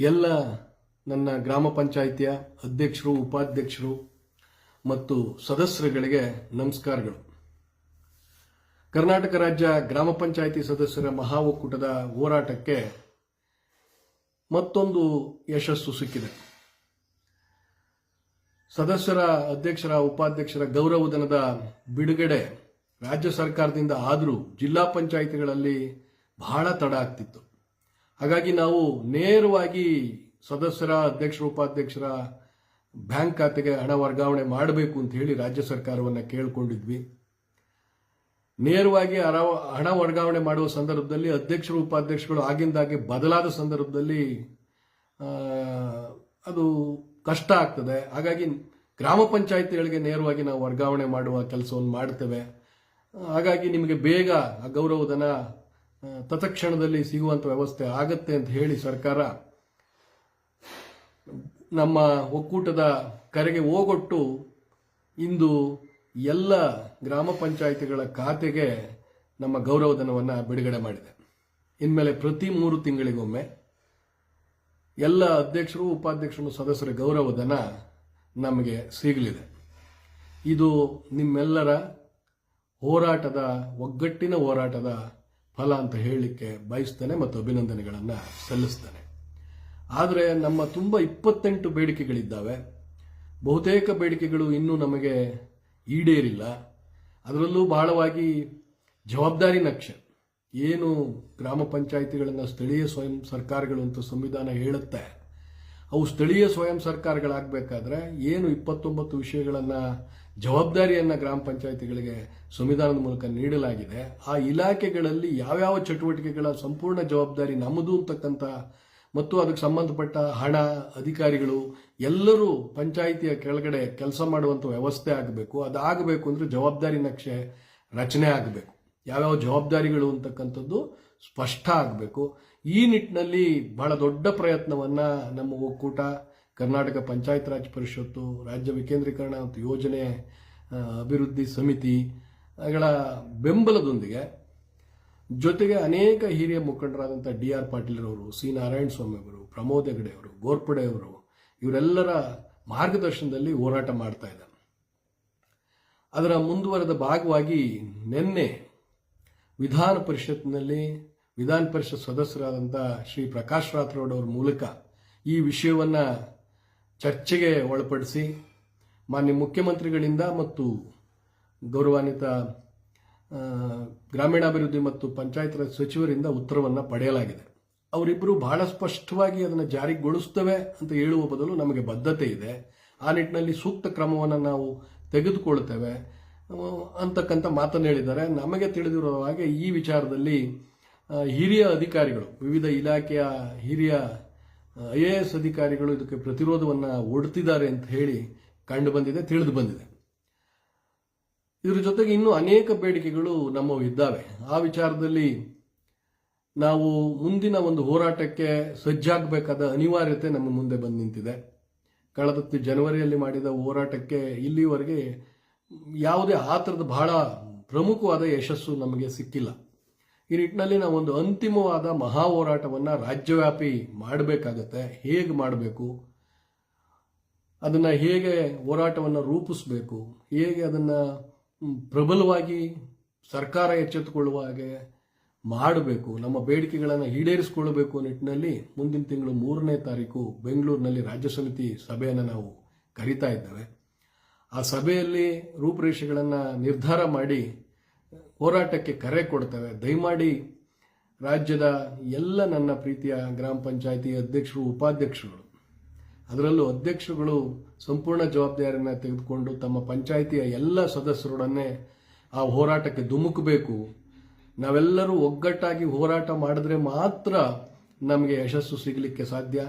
ಎಲ್ಲ ನನ್ನ ಗ್ರಾಮ ಪಂಚಾಯಿತಿಯ ಅಧ್ಯಕ್ಷರು, ಉಪಾಧ್ಯಕ್ಷರು ಮತ್ತು ಸದಸ್ಯರುಗಳಿಗೆ ನಮಸ್ಕಾರಗಳು. ಕರ್ನಾಟಕ ರಾಜ್ಯ ಗ್ರಾಮ ಪಂಚಾಯಿತಿ ಸದಸ್ಯರ ಮಹಾ ಒಕ್ಕೂಟದ ಹೋರಾಟಕ್ಕೆ ಮತ್ತೊಂದು ಯಶಸ್ಸು ಸಿಕ್ಕಿದೆ. ಸದಸ್ಯರ, ಅಧ್ಯಕ್ಷರ, ಉಪಾಧ್ಯಕ್ಷರ ಗೌರವಧನದ ಬಿಡುಗಡೆ ರಾಜ್ಯ ಸರ್ಕಾರದಿಂದ ಆದರೂ ಜಿಲ್ಲಾ ಪಂಚಾಯಿತಿಗಳಲ್ಲಿ ಬಹಳ ತಡ ಆಗ್ತಿತ್ತು. ಹಾಗಾಗಿ ನಾವು ನೇರವಾಗಿ ಸದಸ್ಯರ ಅಧ್ಯಕ್ಷರ ಉಪಾಧ್ಯಕ್ಷರ ಬ್ಯಾಂಕ್ ಖಾತೆಗೆ ಹಣ ವರ್ಗಾವಣೆ ಮಾಡಬೇಕು ಅಂತ ಹೇಳಿ ರಾಜ್ಯ ಸರ್ಕಾರವನ್ನು ಕೇಳಿಕೊಂಡಿದ್ವಿ. ನೇರವಾಗಿ ಹಣ ವರ್ಗಾವಣೆ ಮಾಡುವ ಸಂದರ್ಭದಲ್ಲಿ ಅಧ್ಯಕ್ಷರು ಉಪಾಧ್ಯಕ್ಷಗಳು ಆಗಿಂದಾಗೆ ಬದಲಾದ ಸಂದರ್ಭದಲ್ಲಿ ಅದು ಕಷ್ಟ ಆಗ್ತದೆ. ಹಾಗಾಗಿ ಗ್ರಾಮ ಪಂಚಾಯಿತಿಗಳಿಗೆ ನೇರವಾಗಿ ನಾವು ವರ್ಗಾವಣೆ ಮಾಡುವ ಕೆಲಸವನ್ನು ಮಾಡ್ತೇವೆ. ಹಾಗಾಗಿ ನಿಮಗೆ ಬೇಗ ಗೌರವಧನ ತತ್ಕ್ಷಣದಲ್ಲಿ ಸಿಗುವಂತ ವ್ಯವಸ್ಥೆ ಆಗತ್ತೆ ಅಂತ ಹೇಳಿ ಸರ್ಕಾರ ನಮ್ಮ ಒಕ್ಕೂಟದ ಕರೆಗೆ ಹೋಗೊಟ್ಟು ಇಂದು ಎಲ್ಲ ಗ್ರಾಮ ಪಂಚಾಯಿತಿಗಳ ಖಾತೆಗೆ ನಮ್ಮ ಗೌರವಧನವನ್ನು ಬಿಡುಗಡೆ ಮಾಡಿದೆ. ಇನ್ಮೇಲೆ ಪ್ರತಿ ಮೂರು ತಿಂಗಳಿಗೊಮ್ಮೆ ಎಲ್ಲ ಅಧ್ಯಕ್ಷರು, ಉಪಾಧ್ಯಕ್ಷರು, ಸದಸ್ಯರ ಗೌರವಧನ ನಮಗೆ ಸಿಗಲಿದೆ. ಇದು ನಿಮ್ಮೆಲ್ಲರ ಹೋರಾಟದ ಒಗ್ಗಟ್ಟಿನ ಹೋರಾಟದ ಫಲ ಅಂತ ಹೇಳಲಿಕ್ಕೆ ಬಯಸ್ತೇನೆ ಮತ್ತು ಅಭಿನಂದನೆಗಳನ್ನು ಸಲ್ಲಿಸ್ತೇನೆ. ಆದರೆ ನಮ್ಮ ತುಂಬ ಇಪ್ಪತ್ತೆಂಟು ಬೇಡಿಕೆಗಳಿದ್ದಾವೆ. ಬಹುತೇಕ ಬೇಡಿಕೆಗಳು ಇನ್ನೂ ನಮಗೆ ಈಡೇರಿಲ್ಲ. ಅದರಲ್ಲೂ ಬಹಳವಾಗಿ ಜವಾಬ್ದಾರಿ ನಕ್ಷೆ. ಏನು ಗ್ರಾಮ ಪಂಚಾಯಿತಿಗಳನ್ನು ಸ್ಥಳೀಯ ಸ್ವಯಂ ಸರ್ಕಾರಗಳು ಅಂತ ಸಂವಿಧಾನ ಹೇಳುತ್ತೆ. ಅವು ಸ್ಥಳೀಯ ಸ್ವಯಂ ಸರ್ಕಾರಗಳಾಗಬೇಕಾದ್ರೆ ಏನು ಇಪ್ಪತ್ತೊಂಬತ್ತು ವಿಷಯಗಳನ್ನು ಜವಾಬ್ದಾರಿಯನ್ನು ಗ್ರಾಮ ಪಂಚಾಯಿತಿಗಳಿಗೆ ಸಂವಿಧಾನದ ಮೂಲಕ ನೀಡಲಾಗಿದೆ. ಆ ಇಲಾಖೆಗಳಲ್ಲಿ ಯಾವ್ಯಾವ ಚಟುವಟಿಕೆಗಳ ಸಂಪೂರ್ಣ ಜವಾಬ್ದಾರಿ ನಮ್ಮದು ಅಂತಕ್ಕಂಥ ಮತ್ತು ಅದಕ್ಕೆ ಸಂಬಂಧಪಟ್ಟ ಹಣ, ಅಧಿಕಾರಿಗಳು ಎಲ್ಲರೂ ಪಂಚಾಯಿತಿಯ ಕೆಳಗಡೆ ಕೆಲಸ ಮಾಡುವಂಥ ವ್ಯವಸ್ಥೆ ಆಗಬೇಕು. ಅದಾಗಬೇಕು ಅಂದರೆ ಜವಾಬ್ದಾರಿ ನಕ್ಷೆ ರಚನೆ ಆಗಬೇಕು. ಯಾವ್ಯಾವ ಜವಾಬ್ದಾರಿಗಳು ಅಂತಕ್ಕಂಥದ್ದು ಸ್ಪಷ್ಟ ಆಗಬೇಕು. ಈ ನಿಟ್ಟಿನಲ್ಲಿ ಬಹಳ ದೊಡ್ಡ ಪ್ರಯತ್ನವನ್ನ ನಮ್ಮ ಒಕ್ಕೂಟ, ಕರ್ನಾಟಕ ಪಂಚಾಯತ್ ರಾಜ್ ಪರಿಷತ್ತು, ರಾಜ್ಯ ವಿಕೇಂದ್ರೀಕರಣ ಮತ್ತು ಯೋಜನೆ ಅಭಿವೃದ್ಧಿ ಸಮಿತಿಗಳ ಬೆಂಬಲದೊಂದಿಗೆ ಜೊತೆಗೆ ಅನೇಕ ಹಿರಿಯ ಮುಖಂಡರಾದಂಥ ಡಿ ಆರ್ ಪಾಟೀಲ್ ಅವರು ಸಿ ನಾರಾಯಣ ಸ್ವಾಮಿ ಅವರು, ಪ್ರಮೋದ್ ಹೆಗಡೆ ಅವರು, ಗೋರ್ಪಡೆ ಅವರು ಇವರೆಲ್ಲರ ಮಾರ್ಗದರ್ಶನದಲ್ಲಿ ಹೋರಾಟ ಮಾಡ್ತಾ ಅದರ ಮುಂದುವರೆದ ಭಾಗವಾಗಿ ನಿನ್ನೆ ವಿಧಾನ ಪರಿಷತ್ನಲ್ಲಿ ವಿಧಾನ ಪರಿಷತ್ ಸದಸ್ಯರಾದಂಥ ಶ್ರೀ ಪ್ರಕಾಶ್ ರಾಥೋಡ್ ಅವರ ಮೂಲಕ ಈ ವಿಷಯವನ್ನ ಚರ್ಚೆಗೆ ಒಳಪಡಿಸಿ ಮಾನ್ಯ ಮುಖ್ಯಮಂತ್ರಿಗಳಿಂದ ಮತ್ತು ಗೌರವಾನ್ವಿತ ಗ್ರಾಮೀಣಾಭಿವೃದ್ಧಿ ಮತ್ತು ಪಂಚಾಯತ್ ರಾಜ್ ಸಚಿವರಿಂದ ಉತ್ತರವನ್ನು ಪಡೆಯಲಾಗಿದೆ. ಅವರಿಬ್ಬರು ಬಹಳ ಸ್ಪಷ್ಟವಾಗಿ ಅದನ್ನು ಜಾರಿಗೊಳಿಸ್ತವೆ ಅಂತ ಹೇಳುವ ಬದಲು ನಮಗೆ ಬದ್ಧತೆ ಇದೆ. ಆ ನಿಟ್ಟಿನಲ್ಲಿ ಸೂಕ್ತ ಕ್ರಮವನ್ನು ನಾವು ತೆಗೆದುಕೊಳ್ತೇವೆ. ಅಂತಕ್ಕಂಥ ಮಾತನ್ನು ಹೇಳಿದ್ದಾರೆ. ನಮಗೆ ತಿಳಿದಿರುವ ಹಾಗೆ ಈ ವಿಚಾರದಲ್ಲಿ ಹಿರಿಯ ಅಧಿಕಾರಿಗಳು, ವಿವಿಧ ಇಲಾಖೆಯ ಹಿರಿಯ ಐ ಎ ಎಸ್ ಅಧಿಕಾರಿಗಳು ಇದಕ್ಕೆ ಪ್ರತಿರೋಧವನ್ನು ಒಡ್ತಿದ್ದಾರೆ ಅಂತ ಹೇಳಿ ಕಂಡು ಬಂದಿದೆ, ತಿಳಿದು ಬಂದಿದೆ. ಇದರ ಜೊತೆಗೆ ಇನ್ನೂ ಅನೇಕ ಬೇಡಿಕೆಗಳು ನಮ್ಮವು ಇದ್ದಾವೆ. ಆ ವಿಚಾರದಲ್ಲಿ ನಾವು ಮುಂದಿನ ಒಂದು ಹೋರಾಟಕ್ಕೆ ಸಜ್ಜಾಗಬೇಕಾದ ಅನಿವಾರ್ಯತೆ ನಮ್ಮ ಮುಂದೆ ಬಂದು ನಿಂತಿದೆ. ಕಳೆದ ಜನವರಿಯಲ್ಲಿ ಮಾಡಿದ ಹೋರಾಟಕ್ಕೆ ಇಲ್ಲಿವರೆಗೆ ಯಾವುದೇ ಆ ಥರದ ಬಹಳ ಪ್ರಮುಖವಾದ ಯಶಸ್ಸು ನಮಗೆ ಸಿಕ್ಕಿಲ್ಲ. ಈ ನಿಟ್ಟಿನಲ್ಲಿ ನಾವು ಒಂದು ಅಂತಿಮವಾದ ಮಹಾ ಹೋರಾಟವನ್ನು ರಾಜ್ಯವ್ಯಾಪಿ ಮಾಡಬೇಕಾಗತ್ತೆ. ಹೇಗೆ ಮಾಡಬೇಕು? ಅದನ್ನು ಹೇಗೆ ಹೋರಾಟವನ್ನು ರೂಪಿಸಬೇಕು? ಹೇಗೆ ಅದನ್ನು ಪ್ರಬಲವಾಗಿ ಸರ್ಕಾರ ಎಚ್ಚೆತ್ತುಕೊಳ್ಳುವ ಹಾಗೆ ಮಾಡಬೇಕು? ನಮ್ಮ ಬೇಡಿಕೆಗಳನ್ನು ಈಡೇರಿಸಿಕೊಳ್ಳಬೇಕು ನಿಟ್ಟಿನಲ್ಲಿ ಮುಂದಿನ ತಿಂಗಳು ಮೂರನೇ ತಾರೀಕು ಬೆಂಗಳೂರಿನಲ್ಲಿ ರಾಜ್ಯ ಸಮಿತಿ ಸಭೆಯನ್ನು ನಾವು ಕರೀತಾ ಇದ್ದೇವೆ. ಆ ಸಭೆಯಲ್ಲಿ ರೂಪುರೇಷೆಗಳನ್ನು ನಿರ್ಧಾರ ಮಾಡಿ ಹೋರಾಟಕ್ಕೆ ಕರೆ ಕೊಡ್ತವೆ. ದಯಮಾಡಿ ರಾಜ್ಯದ ಎಲ್ಲ ನನ್ನ ಪ್ರೀತಿಯ ಗ್ರಾಮ ಪಂಚಾಯಿತಿ ಅಧ್ಯಕ್ಷರು, ಉಪಾಧ್ಯಕ್ಷರುಗಳು. ಅದರಲ್ಲೂ ಅಧ್ಯಕ್ಷರುಗಳು ಸಂಪೂರ್ಣ ಜವಾಬ್ದಾರಿಯನ್ನು ತೆಗೆದುಕೊಂಡು ತಮ್ಮ ಪಂಚಾಯಿತಿಯ ಎಲ್ಲ ಸದಸ್ಯರೊಡನೆ ಆ ಹೋರಾಟಕ್ಕೆ ಧುಮುಕಬೇಕು. ನಾವೆಲ್ಲರೂ ಒಗ್ಗಟ್ಟಾಗಿ ಹೋರಾಟ ಮಾಡಿದ್ರೆ ಮಾತ್ರ ನಮಗೆ ಯಶಸ್ಸು ಸಿಗಲಿಕ್ಕೆ ಸಾಧ್ಯ.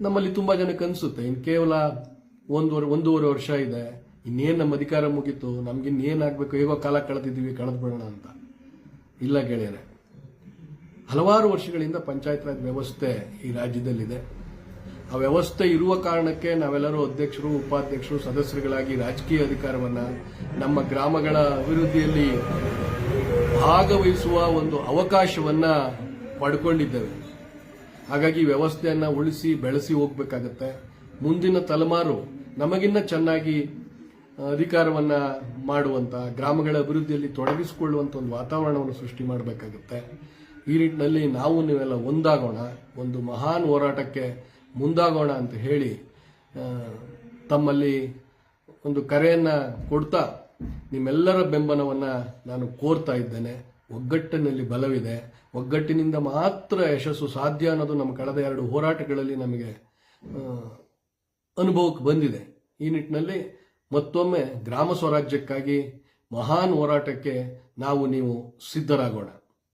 ನಮ್ಮಲ್ಲಿ ತುಂಬ ಜನಕ್ಕೆ ಅನಿಸುತ್ತೆ. ಇನ್ನು ಕೇವಲ ಒಂದೂವರೆ ಒಂದೂವರೆ ವರ್ಷ ಇದೆ. ಇನ್ನೇನು ನಮ್ಮ ಅಧಿಕಾರ ಮುಗೀತು ನಮ್ಗಿನ್ನೇನಾಗಬೇಕು ಹೇಗೋ ಕಾಲ ಕಳೆದಿದ್ದೀವಿ ಕಳೆದ್ಬಿಡೋಣ ಅಂತ. ಇಲ್ಲ ಗೆಳೆಯರೆ, ಹಲವಾರು ವರ್ಷಗಳಿಂದ ಪಂಚಾಯತ್ ರಾಜ್ ವ್ಯವಸ್ಥೆ ಈ ರಾಜ್ಯದಲ್ಲಿದೆ. ಆ ವ್ಯವಸ್ಥೆ ಇರುವ ಕಾರಣಕ್ಕೆ ನಾವೆಲ್ಲರೂ ಅಧ್ಯಕ್ಷರು, ಉಪಾಧ್ಯಕ್ಷರು, ಸದಸ್ಯರುಗಳಾಗಿ ರಾಜಕೀಯ ಅಧಿಕಾರವನ್ನ ನಮ್ಮ ಗ್ರಾಮಗಳ ಅಭಿವೃದ್ಧಿಯಲ್ಲಿ ಭಾಗವಹಿಸುವ ಒಂದು ಅವಕಾಶವನ್ನ ಪಡ್ಕೊಂಡಿದ್ದೇವೆ. ಹಾಗಾಗಿ ವ್ಯವಸ್ಥೆಯನ್ನ ಉಳಿಸಿ, ಬೆಳೆಸಿ ಹೋಗ್ಬೇಕಾಗತ್ತೆ. ಮುಂದಿನ ತಲೆಮಾರು ನಮಗಿನ್ನ ಚೆನ್ನಾಗಿ ಅಧಿಕಾರವನ್ನ ಮಾಡುವಂತ, ಗ್ರಾಮಗಳ ಅಭಿವೃದ್ಧಿಯಲ್ಲಿ ತೊಡಗಿಸಿಕೊಳ್ಳುವಂತ ಒಂದು ವಾತಾವರಣವನ್ನು ಸೃಷ್ಟಿ ಮಾಡಬೇಕಾಗುತ್ತೆ. ಈ ನಿಟ್ಟಿನಲ್ಲಿ ನಾವು ನೀವೆಲ್ಲ ಒಂದಾಗೋಣ, ಒಂದು ಮಹಾನ್ ಹೋರಾಟಕ್ಕೆ ಮುಂದಾಗೋಣ ಅಂತ ಹೇಳಿ ತಮ್ಮಲ್ಲಿ ಒಂದು ಕರೆಯನ್ನ ಕೊಡ್ತಾ ನಿಮ್ಮೆಲ್ಲರ ಬೆಂಬಲವನ್ನ ನಾನು ಕೋರ್ತಾ ಇದ್ದೇನೆ. ಒಗ್ಗಟ್ಟಿನಲ್ಲಿ ಬಲವಿದೆ. ಒಗ್ಗಟ್ಟಿನಿಂದ ಮಾತ್ರ ಯಶಸ್ಸು ಸಾಧ್ಯ ಅನ್ನೋದು ನಮ್ಮ ಕಳೆದ ಎರಡು ಹೋರಾಟಗಳಲ್ಲಿ ನಮಗೆ ಅನುಭವಕ್ಕೆ ಬಂದಿದೆ. ಈ ನಿಟ್ಟಿನಲ್ಲಿ ಮತ್ತೊಮ್ಮೆ ಗ್ರಾಮ ಸ್ವರಾಜ್ಯಕ್ಕಾಗಿ ಮಹಾನ್ ಹೋರಾಟಕ್ಕೆ ನಾವು ನೀವು ಸಿದ್ಧರಾಗೋಣ.